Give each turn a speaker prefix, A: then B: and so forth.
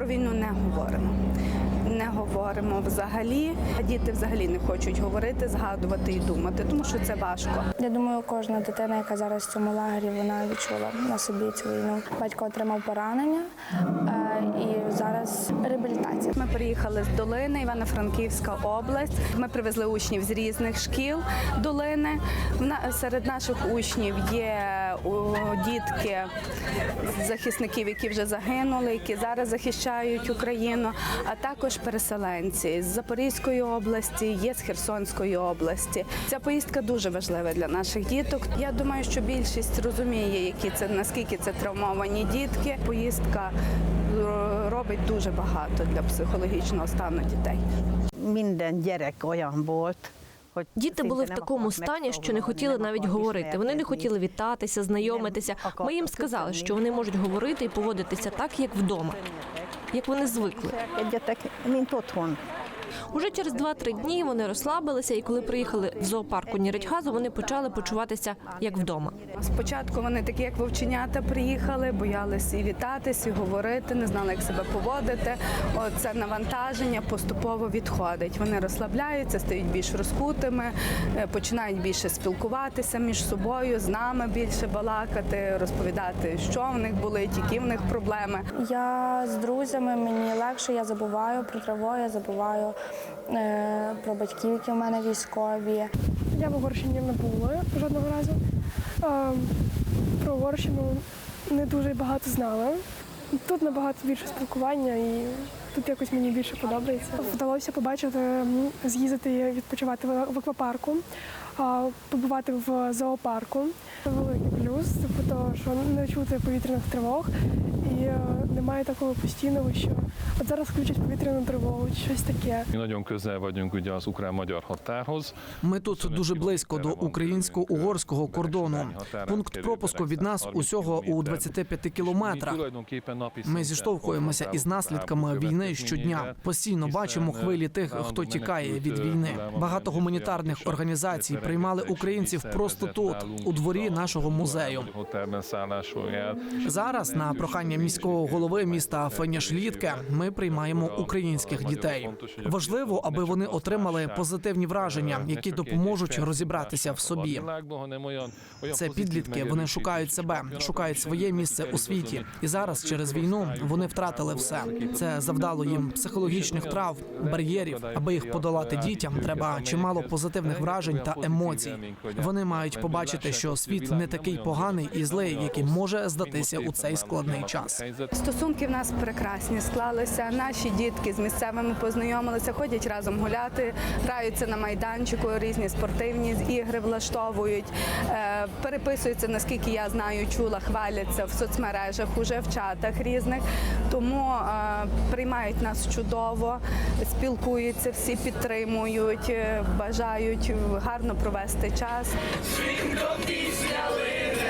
A: про війну не говоримо. Не говоримо взагалі. Діти взагалі не хочуть говорити, згадувати і думати, тому що це важко.
B: Я думаю, кожна дитина, яка зараз в цьому лагері, вона відчула на собі цю війну. Батько отримав поранення е, і зараз реабілітація.
A: Ми приїхали з долини, Івано-Франківська область. Ми привезли учнів з різних шкіл долини. Серед наших учнів є дітки захисників, які вже загинули, які зараз захищають Україну, а також переселенці з Запорізької області, є з Херсонської області. Ця поїздка дуже важлива для наших діток. Я думаю, що більшість розуміє, які це наскільки це травмовані дітки. Поїздка е, робить дуже багато для психологічного стану дітей.
C: Minden gyerek olyan volt,
D: Діти були в такому стані, що не хотіли навіть говорити. Вони не хотіли вітатися, знайомитися. Ми їм сказали, що вони можуть говорити і поводитися так, як вдома, як вони звикли.
C: Mint otthon.
D: Уже через 2-3 дні вони розслабилися, і коли приїхали в зоопарку Ніречгазу, вони почали почуватися як вдома.
A: Спочатку вони такі, як вовченята, приїхали, боялися і вітатись, і говорити, не знали, як себе поводити. Це навантаження поступово відходить. Вони розслабляються, стають більш розкутими, е, починають більше спілкуватися між собою, з нами більше балакати, розповідати, що в них болить, які в них проблеми.
B: Я з друзями, мені легше, я забуваю про траву, я забуваю про батьків, які в мене військові.
E: Я в Угорщині не була жодного разу. Про Угорщину не дуже багато знала. Тут набагато більше спілкування і тут якось мені більше подобається. Вдалося побачити, з'їздити відпочивати в аквапарку, побувати в зоопарку. Великий плюс, тобто, що не чути повітряних тривог і е, немає такого постійного, що от зараз включать повітряну тривогу, чи щось таке.
F: Ми тут дуже близько до українсько-угорського кордону. Пункт пропуску від нас усього у 25 кілометрах. Ми зіштовхуємося із наслідками війни щодня. Постійно бачимо хвилі тих, хто тікає від війни. Багато гуманітарних організацій приймали українців просто тут, у дворі нашого музею. Зараз на прохання міського голови міста Феняшлітке ми приймаємо українських дітей. Важливо, аби вони отримали позитивні враження, які допоможуть розібратися в собі. Це підлітки. Вони шукають себе, шукають своє місце у світі. І зараз через війну вони втратили все. Це завдало їм психологічних трав, бар'єрів. Аби їх подолати дітям, треба чимало позитивних вражень та емоцій. Вони мають побачити, що світ не такий поганий і злий, який може здатися у цей складний час.
A: Стосунки в нас прекрасні склалися. Наші дітки з місцевими познайомилися, ходять разом гуляти, граються на майданчику, різні спортивні ігри влаштовують, е, переписуються, наскільки я знаю, чула, хваляться в соцмережах, уже в чатах різних. Тому е, приймають нас чудово, спілкуються, всі підтримують, е, бажають гарно провести час.
G: Василина, Василина.